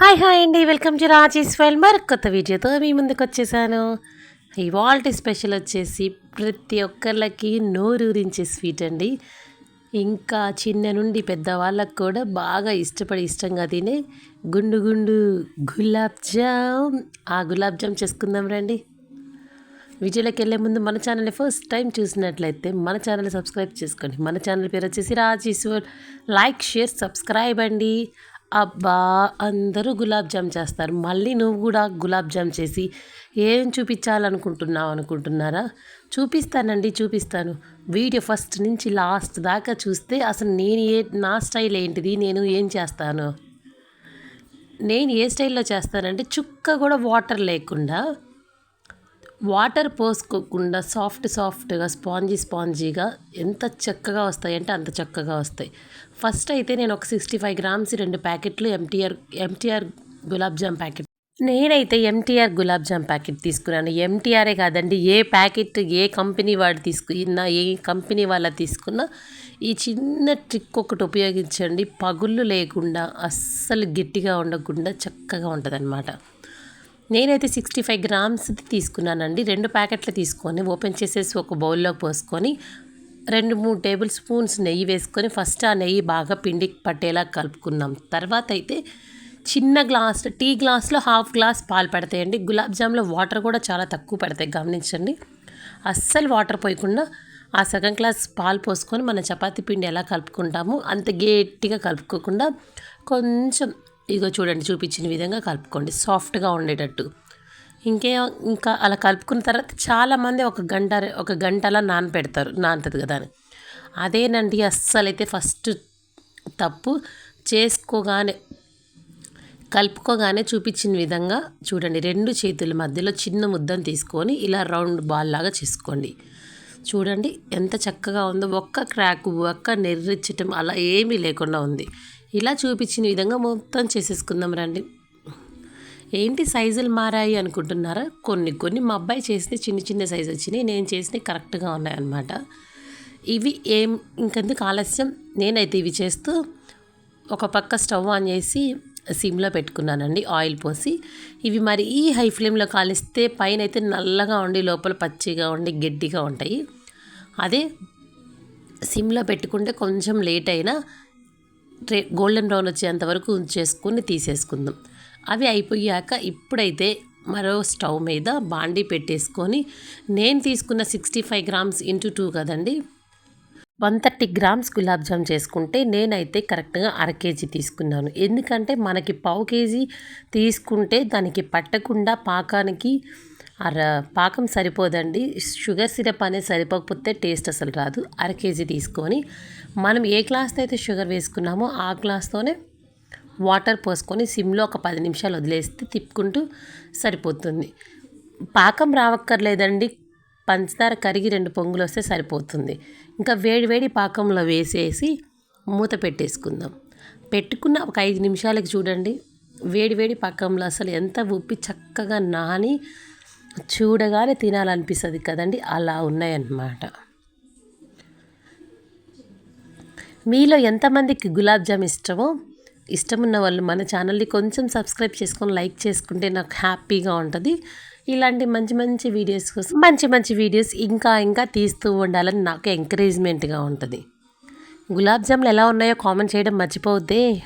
Hi hi అండి welcome to Rajesh file. మరి కొత్త వీడియోతో మీ ముందుకు వచ్చేసాను. ఇవాల్టి స్పెషల్ వచ్చేసి ప్రతి ఒక్కళ్ళకి నోరూరించే స్వీట్ అండి. ఇంకా చిన్న నుండి పెద్దవాళ్ళకు కూడా బాగా ఇష్టపడి ఇష్టంగా తినే గుండు గుండు గులాబ్ జామ్. ఆ గులాబ్ జామ్ చేసుకుందాం రండి. వీడియోలోకి వెళ్ళే ముందు మన ఛానల్ని ఫస్ట్ టైం చూసినట్లయితే మన ఛానల్ని సబ్స్క్రైబ్ చేసుకోండి. మన ఛానల్ పేరు వచ్చేసి రాజేశ్వర్ లైక్ షేర్ సబ్స్క్రైబ్ అండి. అబ్బా అందరూ గులాబ్ జామ్ చేస్తారు. మళ్ళీ నువ్వు కూడా గులాబ్ జామ్ చేసి ఏం చూపించాలనుకుంటున్నావు అనుకుంటున్నారా? చూపిస్తానండి చూపిస్తాను. వీడియో ఫస్ట్ నుంచి లాస్ట్ దాకా చూస్తే అసలు నేను ఏ నా స్టైల్ ఏంటిది నేను ఏం చేస్తాను? నేను ఏ స్టైల్లో చేస్తానంటే చుక్క కూడా వాటర్ లేకుండా వాటర్ పోసుకోకుండా సాఫ్ట్ సాఫ్ట్గా స్పాంజీ స్పాంజీగా ఎంత చక్కగా వస్తాయి అంటే అంత చక్కగా వస్తాయి. ఫస్ట్ అయితే నేను ఒక సిక్స్టీ ఫైవ్ గ్రామ్స్ రెండు ప్యాకెట్లు MTR MTR gulab jam packet. నేనైతే ఎంటీఆర్ గులాబ్ జామ్ ప్యాకెట్ తీసుకున్నాను. ఎంటీఆరే కాదండి ఏ ప్యాకెట్ ఏ కంపెనీ వాడు తీసుకున్నా ఏ కంపెనీ వాళ్ళ తీసుకున్నా ఈ చిన్న ట్రిక్ ఒకటి ఉపయోగించండి. పగుళ్ళు లేకుండా అస్సలు గట్టిగా ఉండకుండా చక్కగా ఉంటుంది నేనైతే సిక్స్టీ ఫైవ్ గ్రామ్స్ తీసుకున్నానండి. రెండు ప్యాకెట్లు తీసుకొని ఓపెన్ చేసేసి ఒక బౌల్లోకి పోసుకొని రెండు మూడు టేబుల్ స్పూన్స్ నెయ్యి వేసుకొని ఫస్ట్ ఆ నెయ్యి బాగా పిండి పట్టేలా కలుపుకున్నాం. తర్వాత అయితే చిన్న గ్లాస్ టీ గ్లాస్లో హాఫ్ గ్లాస్ పాలు పడతాయండి. గులాబ్ జామ్లో వాటర్ కూడా చాలా తక్కువ పడతాయి గమనించండి. అస్సలు వాటర్ పోయకుండా ఆ సగం గ్లాస్ పాలు పోసుకొని మన చపాతీ పిండి ఎలా కలుపుకుంటామో అంత గట్టిగా కలుపుకోకుండా కొంచెం ఇదిగో చూడండి చూపించిన విధంగా కలుపుకోండి. సాఫ్ట్గా ఉండేటట్టు. ఇంకే ఇంకా అలా కలుపుకున్న తర్వాత చాలామంది ఒక గంట ఒక గంటలా నానపెడతారు నానుతుంది కదా అని. అదేనండి అస్సలైతే ఫస్ట్ తప్పు. చేసుకోగానే కలుపుకోగానే చూపించిన విధంగా చూడండి రెండు చేతుల మధ్యలో చిన్న ముద్దను తీసుకొని ఇలా రౌండ్ బాల్ లాగా చేసుకోండి. చూడండి ఎంత చక్కగా ఉందో. ఒక్క క్రాక్ ఒక్క నెర్రిచ్చటం అలా ఏమీ లేకుండా ఉంది. ఇలా చూపించిన విధంగా మొత్తం చేసేసుకుందాం రండి. ఏంటి సైజులు మారాయి అనుకుంటున్నారా? కొన్ని కొన్ని మా అబ్బాయి చేస్తే చిన్న చిన్న సైజు వచ్చినాయి. నేను చేసినవి కరెక్ట్గా ఉన్నాయన్నమాట. ఇవి ఏం ఇంకెందుకు ఆలస్యం? నేనైతే ఇవి చేస్తూ ఒక పక్క స్టవ్ ఆన్ చేసి సిమ్లో పెట్టుకున్నానండి ఆయిల్ పోసి. ఇవి మరి ఈ హై ఫ్లేమ్లో కాలిస్తే పైన అయితే నల్లగా ఉండి లోపల పచ్చిగా ఉండి గడ్డిగా ఉంటాయి. అదే సిమ్లో పెట్టుకుంటే కొంచెం లేట్ అయినా గోల్డెన్ బ్రౌన్ వచ్చేంత వరకు ఉంచేసుకొని తీసేసుకుందాం. అవి అయిపోయాక ఇప్పుడైతే మరో స్టవ్ మీద బాండీ పెట్టేసుకొని నేను తీసుకున్న sixty five grams into two కదండి. One thirty grams gulab jam చేసుకుంటే నేనైతే కరెక్ట్గా అర కేజీ తీసుకున్నాను. ఎందుకంటే మనకి పావు కేజీ తీసుకుంటే దానికి పట్టకుండా పాకానికి అర పాకం సరిపోదండి. షుగర్ సిరప్ అనేది సరిపోకపోతే టేస్ట్ అసలు రాదు. అర కేజీ తీసుకొని మనం ఏ గ్లాస్తో అయితే షుగర్ వేసుకున్నామో ఆ గ్లాస్తోనే వాటర్ పోసుకొని సిమ్లో ఒక పది నిమిషాలు వదిలేస్తే తిప్పుకుంటూ సరిపోతుంది. పాకం రావక్కర్లేదండి. పంచదార కరిగి రెండు పొంగులు వస్తే సరిపోతుంది. ఇంకా వేడివేడి పాకంలో వేసేసి మూత పెట్టేసుకుందాం. పెట్టుకున్న ఒక ఐదు నిమిషాలకి చూడండి. వేడివేడి పాకంలో అసలు ఎంత ఉప్పి చక్కగా నాని చూడగానే తినాలనిపిస్తుంది కదండి. అలా ఉన్నాయన్నమాట. మీలో ఎంతమందికి గులాబ్ జామ్ ఇష్టమో ఇష్టం ఉన్న వాళ్ళు మన ఛానల్ని కొంచెం సబ్స్క్రైబ్ చేసుకొని లైక్ చేసుకుంటే నాకు హ్యాపీగా ఉంటుంది. ఇలాంటి మంచి మంచి వీడియోస్ కోసం మంచి మంచి వీడియోస్ ఇంకా ఇంకా తీస్తూ ఉండాలని నాకు ఎంకరేజ్మెంట్గా ఉంటుంది. గులాబ్ జామ్లు ఎలా ఉన్నాయో కామెంట్ చేయడం మర్చిపోవద్దే.